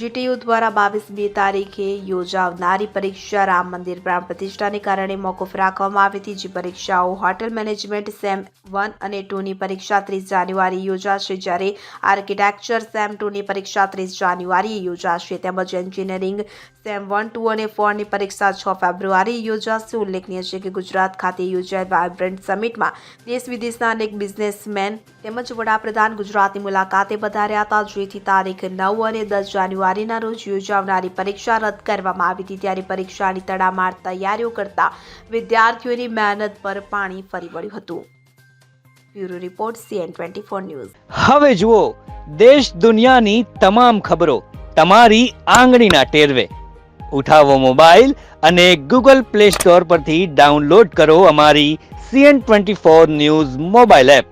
GTU દ્વારા બાવીસમી તારીખે યોજાનારી પરીક્ષા રામ મંદિર પ્રાણ પ્રતિષ્ઠાને કારણે મોકૂફ રાખવામાં આવી હતી, જે પરીક્ષાઓ હોટેલ મેનેજમેન્ટ સેમ વન અને ટુની પરીક્ષા ત્રીસ જાન્યુઆરી યોજાશે, જ્યારે આર્કિટેક્ચર સેમ ટુની પરીક્ષા ત્રીસ જાન્યુઆરીએ યોજાશે. તેમજ એન્જિનિયરિંગ સેમ વન, ટુ અને ફોરની પરીક્ષા છ ફેબ્રુઆરી યોજાશે. ઉલ્લેખનીય છે કે ગુજરાત ખાતે યોજાયેલ વાઇબ્રન્ટ સમિટમાં દેશ વિદેશના અનેક બિઝનેસમેન તેમજ વડાપ્રધાન ગુજરાતની મુલાકાતે વધાર્યા હતા, જેથી તારીખ નવ અને દસ જાન્યુઆરીના રોજ યોજાનારી પરીક્ષા રદ કરવામાં આવી હતી. ત્યારે પરીક્ષાની તડામાર તૈયારીઓ કરતા વિદ્યાર્થીઓની મહેનત પર પાણી ફરી વળ્યું હતું. Bureau report C N twenty four news. હવે જુઓ, દેશ દુનિયાની તમામ ખબરો તમારી આંગળીના ટેરવે. ઉઠાવો મોબાઈલ અને ગૂગલ પ્લે સ્ટોર પરથી ડાઉનલોડ કરો અમારી C N twenty four news mobile app.